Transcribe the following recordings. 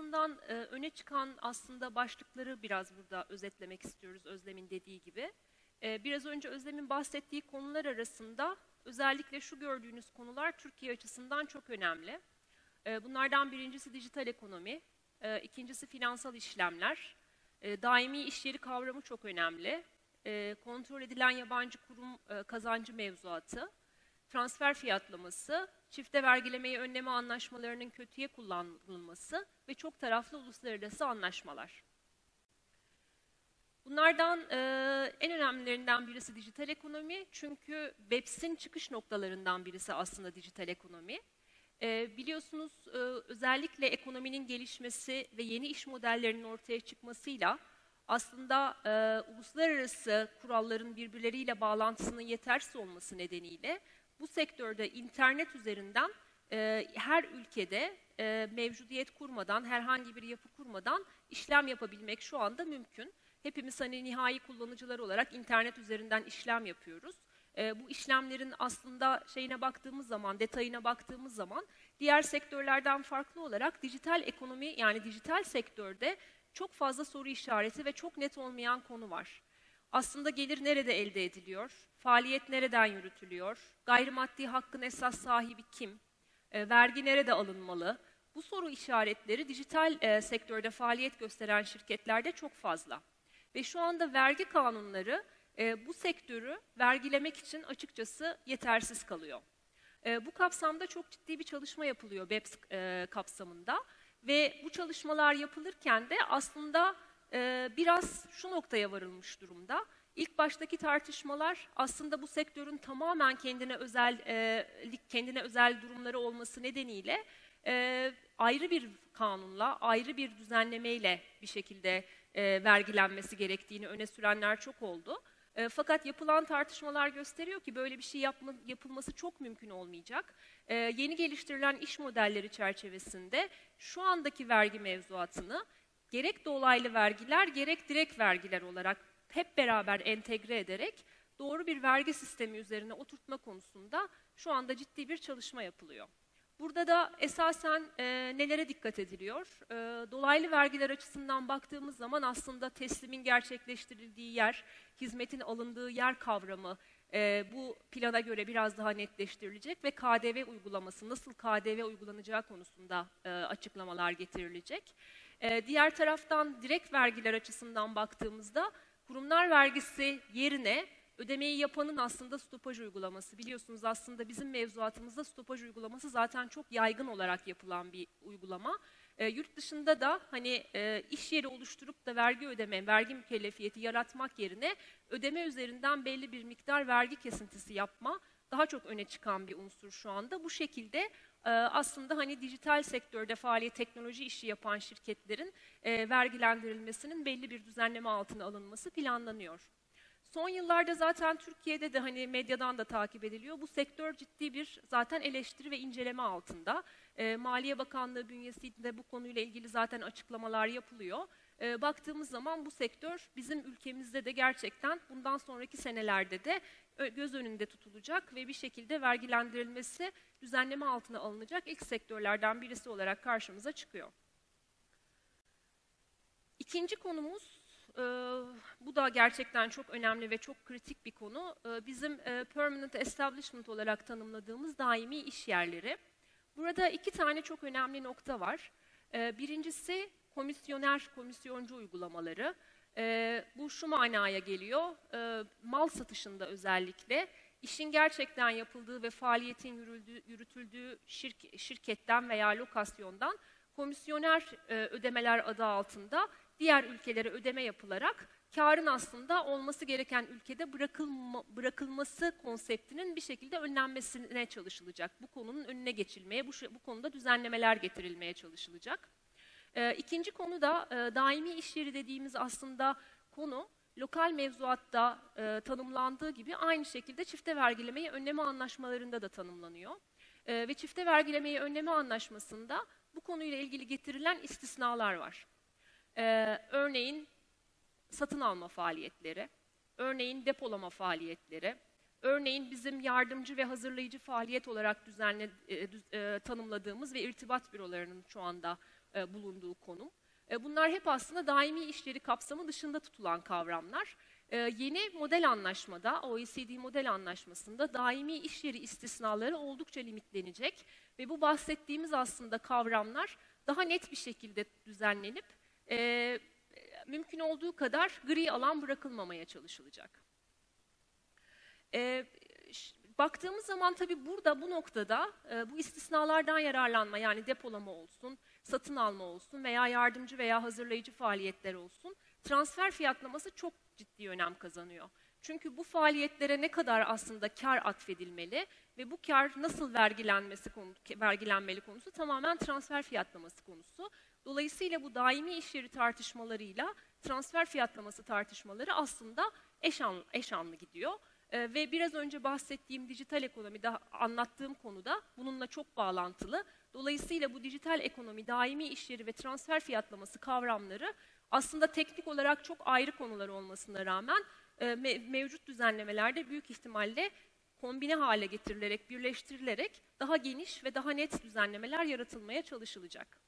açısından e, öne çıkan aslında başlıkları biraz burada özetlemek istiyoruz Özlem'in dediği gibi. E, biraz önce Özlem'in bahsettiği konular arasında özellikle şu gördüğünüz konular Türkiye açısından çok önemli. E, bunlardan birincisi dijital ekonomi, e, ikincisi finansal işlemler, e, daimi iş yeri kavramı çok önemli, e, kontrol edilen yabancı kurum e, kazancı mevzuatı, transfer fiyatlaması, çifte vergilemeyi önleme anlaşmalarının kötüye kullanılması ve çok taraflı uluslararası anlaşmalar. Bunlardan e, en önemlilerinden birisi dijital ekonomi. Çünkü BEPS'in çıkış noktalarından birisi aslında dijital ekonomi. E, biliyorsunuz e, özellikle ekonominin gelişmesi ve yeni iş modellerinin ortaya çıkmasıyla aslında e, uluslararası kuralların birbirleriyle bağlantısının yetersiz olması nedeniyle bu sektörde internet üzerinden e, her ülkede e, mevcudiyet kurmadan, herhangi bir yapı kurmadan işlem yapabilmek şu anda mümkün. Hepimiz hani nihai kullanıcılar olarak internet üzerinden işlem yapıyoruz. E, bu işlemlerin aslında şeyine baktığımız zaman, detayına baktığımız zaman diğer sektörlerden farklı olarak dijital ekonomi yani dijital sektörde çok fazla soru işareti ve çok net olmayan konu var. Aslında gelir nerede elde ediliyor? Faaliyet nereden yürütülüyor? Gayrimaddi hakkın esas sahibi kim? E, vergi nerede alınmalı? Bu soru işaretleri dijital e, sektörde faaliyet gösteren şirketlerde çok fazla. Ve şu anda vergi kanunları e, bu sektörü vergilemek için açıkçası yetersiz kalıyor. E, bu kapsamda çok ciddi bir çalışma yapılıyor BEPS e, kapsamında. Ve bu çalışmalar yapılırken de aslında e, biraz şu noktaya varılmış durumda. İlk baştaki tartışmalar aslında bu sektörün tamamen kendine özel e, kendine özel durumları olması nedeniyle e, ayrı bir kanunla, ayrı bir düzenlemeyle bir şekilde e, vergilenmesi gerektiğini öne sürenler çok oldu. Fakat yapılan tartışmalar gösteriyor ki böyle bir şey yapma, yapılması çok mümkün olmayacak. E, yeni geliştirilen iş modelleri çerçevesinde şu andaki vergi mevzuatını gerek dolaylı vergiler gerek direkt vergiler olarak hep beraber entegre ederek doğru bir vergi sistemi üzerine oturtma konusunda şu anda ciddi bir çalışma yapılıyor. Burada da esasen e, nelere dikkat ediliyor? E, dolaylı vergiler açısından baktığımız zaman aslında teslimin gerçekleştirildiği yer, hizmetin alındığı yer kavramı e, bu plana göre biraz daha netleştirilecek ve KDV uygulaması, nasıl KDV uygulanacağı konusunda e, açıklamalar getirilecek. E, diğer taraftan direkt vergiler açısından baktığımızda kurumlar vergisi yerine ödemeyi yapanın aslında stopaj uygulaması. Biliyorsunuz aslında bizim mevzuatımızda stopaj uygulaması zaten çok yaygın olarak yapılan bir uygulama. E, yurt dışında da hani e, iş yeri oluşturup da vergi ödeme, vergi mükellefiyeti yaratmak yerine ödeme üzerinden belli bir miktar vergi kesintisi yapma daha çok öne çıkan bir unsur şu anda. Bu şekilde e, aslında hani dijital sektörde faaliyet teknoloji işi yapan şirketlerin e, vergilendirilmesinin belli bir düzenleme altına alınması planlanıyor. Son yıllarda zaten Türkiye'de de hani medyadan da takip ediliyor. Bu sektör ciddi bir zaten eleştiri ve inceleme altında. E, Maliye Bakanlığı bünyesinde bu konuyla ilgili zaten açıklamalar yapılıyor. Baktığımız zaman bu sektör bizim ülkemizde de gerçekten bundan sonraki senelerde de göz önünde tutulacak ve bir şekilde vergilendirilmesi düzenleme altına alınacak ilk sektörlerden birisi olarak karşımıza çıkıyor. İkinci konumuz e, bu da gerçekten çok önemli ve çok kritik bir konu. E, bizim e, permanent establishment olarak tanımladığımız daimi iş yerleri. Burada iki tane çok önemli nokta var. Birincisi komisyoner, komisyoncu uygulamaları. E, bu şu manaya geliyor, e, mal satışında özellikle işin gerçekten yapıldığı ve faaliyetin yürüldüğü, yürütüldüğü şirk, şirketten veya lokasyondan komisyoner e, ödemeler adı altında diğer ülkelere ödeme yapılarak karın aslında olması gereken ülkede bırakılma, bırakılması konseptinin bir şekilde önlenmesine çalışılacak. Bu konunun önüne geçilmeye, bu, bu konuda düzenlemeler getirilmeye çalışılacak. E, ikinci konu da e, daimi iş yeri dediğimiz aslında konu lokal mevzuatta e, tanımlandığı gibi aynı şekilde çifte vergilemeyi önleme anlaşmalarında da tanımlanıyor. E, ve çifte vergilemeyi önleme anlaşmasında bu konuyla ilgili getirilen istisnalar var. Ee, örneğin satın alma faaliyetleri, örneğin depolama faaliyetleri, örneğin bizim yardımcı ve hazırlayıcı faaliyet olarak düzenle, e, e, tanımladığımız ve irtibat bürolarının şu anda e, bulunduğu konum. E, bunlar hep aslında daimi işleri kapsamı dışında tutulan kavramlar. E, yeni model anlaşmada, OECD model anlaşmasında daimi iş yeri istisnaları oldukça limitlenecek ve bu bahsettiğimiz aslında kavramlar daha net bir şekilde düzenlenip e, mümkün olduğu kadar gri alan bırakılmamaya çalışılacak. E, baktığımız zaman tabii burada bu noktada e, bu istisnalardan yararlanma yani depolama olsun, satın alma olsun veya yardımcı veya hazırlayıcı faaliyetler olsun transfer fiyatlaması çok ciddi önem kazanıyor. Çünkü bu faaliyetlere ne kadar aslında kar atfedilmeli ve bu kar nasıl vergilenmesi konu, vergilenmeli konusu tamamen transfer fiyatlaması konusu. Dolayısıyla bu daimi iş yeri tartışmalarıyla transfer fiyatlaması tartışmaları aslında eşan, eşanlı gidiyor. Ee, ve biraz önce bahsettiğim dijital ekonomide anlattığım konuda bununla çok bağlantılı. Dolayısıyla bu dijital ekonomi, daimi iş yeri ve transfer fiyatlaması kavramları aslında teknik olarak çok ayrı konular olmasına rağmen e, mevcut düzenlemelerde büyük ihtimalle kombine hale getirilerek, birleştirilerek daha geniş ve daha net düzenlemeler yaratılmaya çalışılacak.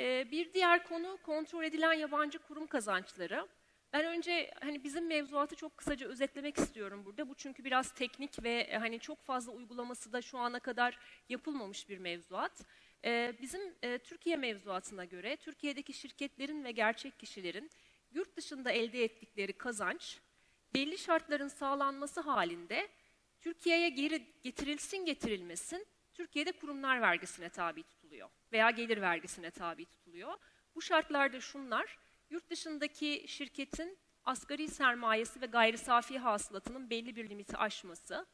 E, bir diğer konu kontrol edilen yabancı kurum kazançları. Ben önce hani bizim mevzuatı çok kısaca özetlemek istiyorum burada. Bu çünkü biraz teknik ve e, hani çok fazla uygulaması da şu ana kadar yapılmamış bir mevzuat. Ee, bizim e, Türkiye mevzuatına göre Türkiye'deki şirketlerin ve gerçek kişilerin yurt dışında elde ettikleri kazanç belli şartların sağlanması halinde Türkiye'ye geri getirilsin getirilmesin Türkiye'de kurumlar vergisine tabi tutuluyor veya gelir vergisine tabi tutuluyor. Bu şartlarda şunlar, yurt dışındaki şirketin asgari sermayesi ve gayri safi hasılatının belli bir limiti aşması,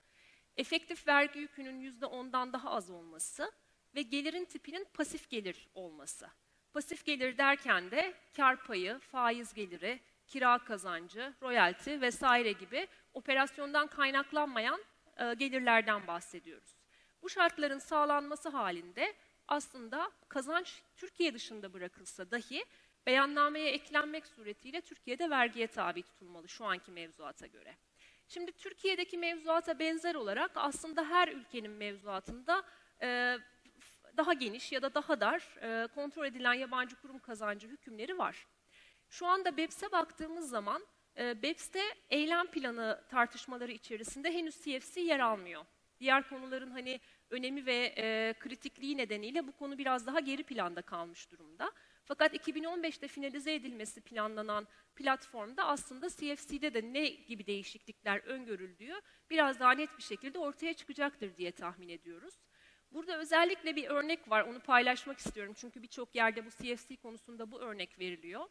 efektif vergi yükünün %10'dan daha az olması ve gelirin tipinin pasif gelir olması. Pasif gelir derken de kar payı, faiz geliri, kira kazancı, royalti vesaire gibi operasyondan kaynaklanmayan e, gelirlerden bahsediyoruz. Bu şartların sağlanması halinde aslında kazanç Türkiye dışında bırakılsa dahi beyannameye eklenmek suretiyle Türkiye'de vergiye tabi tutulmalı şu anki mevzuata göre. Şimdi Türkiye'deki mevzuata benzer olarak aslında her ülkenin mevzuatında e, daha geniş ya da daha dar e, kontrol edilen yabancı kurum kazancı hükümleri var. Şu anda BEPS'e baktığımız zaman e, BEPS'te eylem planı tartışmaları içerisinde henüz CFC yer almıyor. Diğer konuların hani önemi ve e, kritikliği nedeniyle bu konu biraz daha geri planda kalmış durumda. Fakat 2015'te finalize edilmesi planlanan platformda aslında CFC'de de ne gibi değişiklikler öngörüldüğü biraz daha net bir şekilde ortaya çıkacaktır diye tahmin ediyoruz. Burada özellikle bir örnek var, onu paylaşmak istiyorum. Çünkü birçok yerde bu CFC konusunda bu örnek veriliyor.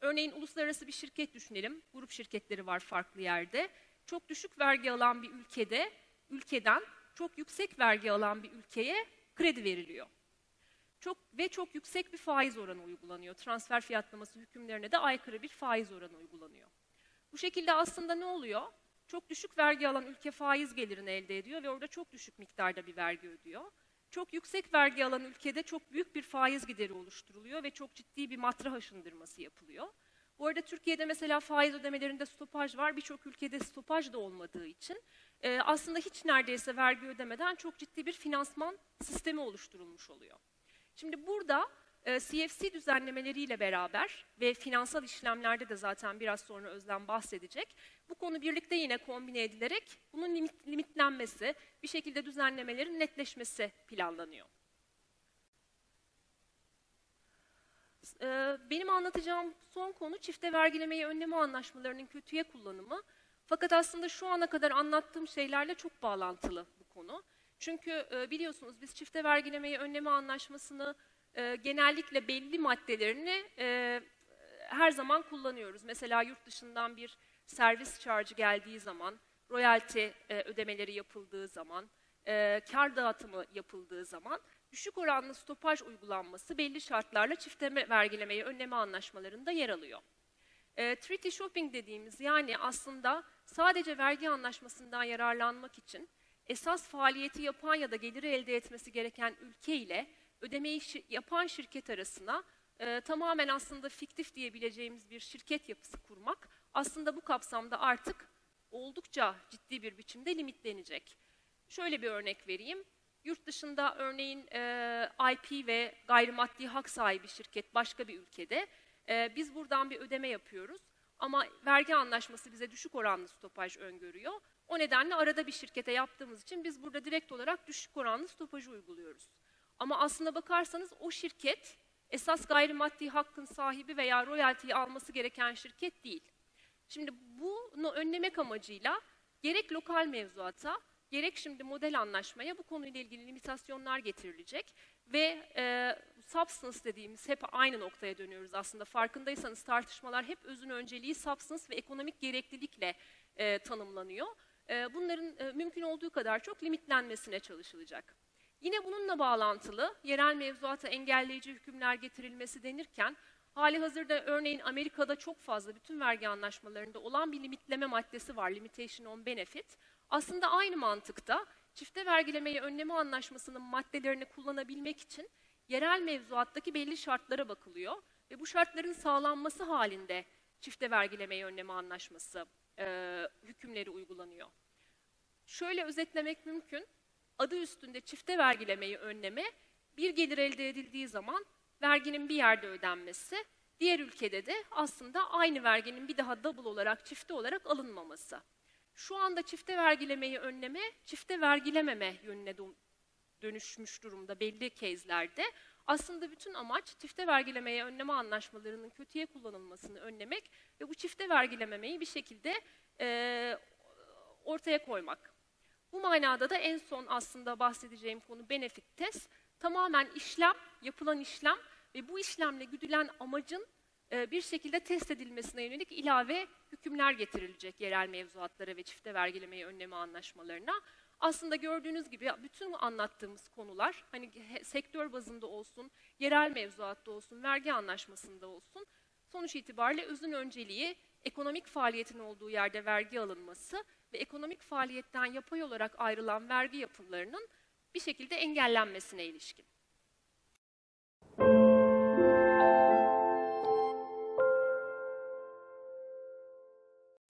Örneğin uluslararası bir şirket düşünelim. Grup şirketleri var farklı yerde. Çok düşük vergi alan bir ülkede, ülkeden çok yüksek vergi alan bir ülkeye kredi veriliyor. Çok ve çok yüksek bir faiz oranı uygulanıyor. Transfer fiyatlaması hükümlerine de aykırı bir faiz oranı uygulanıyor. Bu şekilde aslında ne oluyor? Çok düşük vergi alan ülke faiz gelirini elde ediyor ve orada çok düşük miktarda bir vergi ödüyor. Çok yüksek vergi alan ülkede çok büyük bir faiz gideri oluşturuluyor ve çok ciddi bir matrah aşındırması yapılıyor. Bu arada Türkiye'de mesela faiz ödemelerinde stopaj var. Birçok ülkede stopaj da olmadığı için aslında hiç neredeyse vergi ödemeden çok ciddi bir finansman sistemi oluşturulmuş oluyor. Şimdi burada e, CFC düzenlemeleriyle beraber ve finansal işlemlerde de zaten biraz sonra Özlem bahsedecek. Bu konu birlikte yine kombine edilerek bunun limit, limitlenmesi, bir şekilde düzenlemelerin netleşmesi planlanıyor. E, benim anlatacağım son konu çifte vergilemeyi önleme anlaşmalarının kötüye kullanımı. Fakat aslında şu ana kadar anlattığım şeylerle çok bağlantılı bu konu. Çünkü e, biliyorsunuz biz çifte vergilemeyi önleme anlaşmasını e, genellikle belli maddelerini e, her zaman kullanıyoruz. Mesela yurt dışından bir servis charge geldiği zaman, royalty ödemeleri yapıldığı zaman, kar dağıtımı yapıldığı zaman düşük oranlı stopaj uygulanması belli şartlarla çifte vergilemeyi önleme anlaşmalarında yer alıyor. Treaty shopping dediğimiz yani aslında sadece vergi anlaşmasından yararlanmak için esas faaliyeti yapan ya da geliri elde etmesi gereken ülke ile ödemeyi şi yapan şirket arasına e, tamamen aslında fiktif diyebileceğimiz bir şirket yapısı kurmak aslında bu kapsamda artık oldukça ciddi bir biçimde limitlenecek. Şöyle bir örnek vereyim. Yurt dışında örneğin e, IP ve gayrimaddi hak sahibi şirket başka bir ülkede. E, biz buradan bir ödeme yapıyoruz ama vergi anlaşması bize düşük oranlı stopaj öngörüyor. O nedenle arada bir şirkete yaptığımız için biz burada direkt olarak düşük oranlı stopajı uyguluyoruz. Ama aslına bakarsanız o şirket esas gayrimaddi hakkın sahibi veya royaltiyi alması gereken şirket değil. Şimdi bunu önlemek amacıyla gerek lokal mevzuata gerek şimdi model anlaşmaya bu konuyla ilgili limitasyonlar getirilecek ve e, substance dediğimiz hep aynı noktaya dönüyoruz aslında. Farkındaysanız tartışmalar hep özün önceliği substance ve ekonomik gereklilikle e, tanımlanıyor. E, bunların e, mümkün olduğu kadar çok limitlenmesine çalışılacak. Yine bununla bağlantılı yerel mevzuata engelleyici hükümler getirilmesi denirken hali hazırda örneğin Amerika'da çok fazla bütün vergi anlaşmalarında olan bir limitleme maddesi var, limitation on benefit. Aslında aynı mantıkta çifte vergilemeyi önleme anlaşmasının maddelerini kullanabilmek için yerel mevzuattaki belli şartlara bakılıyor ve bu şartların sağlanması halinde çifte vergilemeyi önleme anlaşması e, hükümleri uygulanıyor. Şöyle özetlemek mümkün, adı üstünde çifte vergilemeyi önleme bir gelir elde edildiği zaman verginin bir yerde ödenmesi, diğer ülkede de aslında aynı verginin bir daha double olarak, çifte olarak alınmaması. Şu anda çifte vergilemeyi önleme, çifte vergilememe yönüne dönüşmüş durumda belli kezlerde. Aslında bütün amaç çifte vergilemeye önleme anlaşmalarının kötüye kullanılmasını önlemek ve bu çifte vergilememeyi bir şekilde e, ortaya koymak. Bu manada da en son aslında bahsedeceğim konu benefit test. Tamamen işlem, yapılan işlem ve bu işlemle güdülen amacın bir şekilde test edilmesine yönelik ilave hükümler getirilecek yerel mevzuatlara ve çifte vergilemeyi önleme anlaşmalarına. Aslında gördüğünüz gibi bütün anlattığımız konular hani sektör bazında olsun, yerel mevzuatta olsun, vergi anlaşmasında olsun sonuç itibariyle özün önceliği ekonomik faaliyetin olduğu yerde vergi alınması ve ekonomik faaliyetten yapay olarak ayrılan vergi yapılarının bir şekilde engellenmesine ilişkin.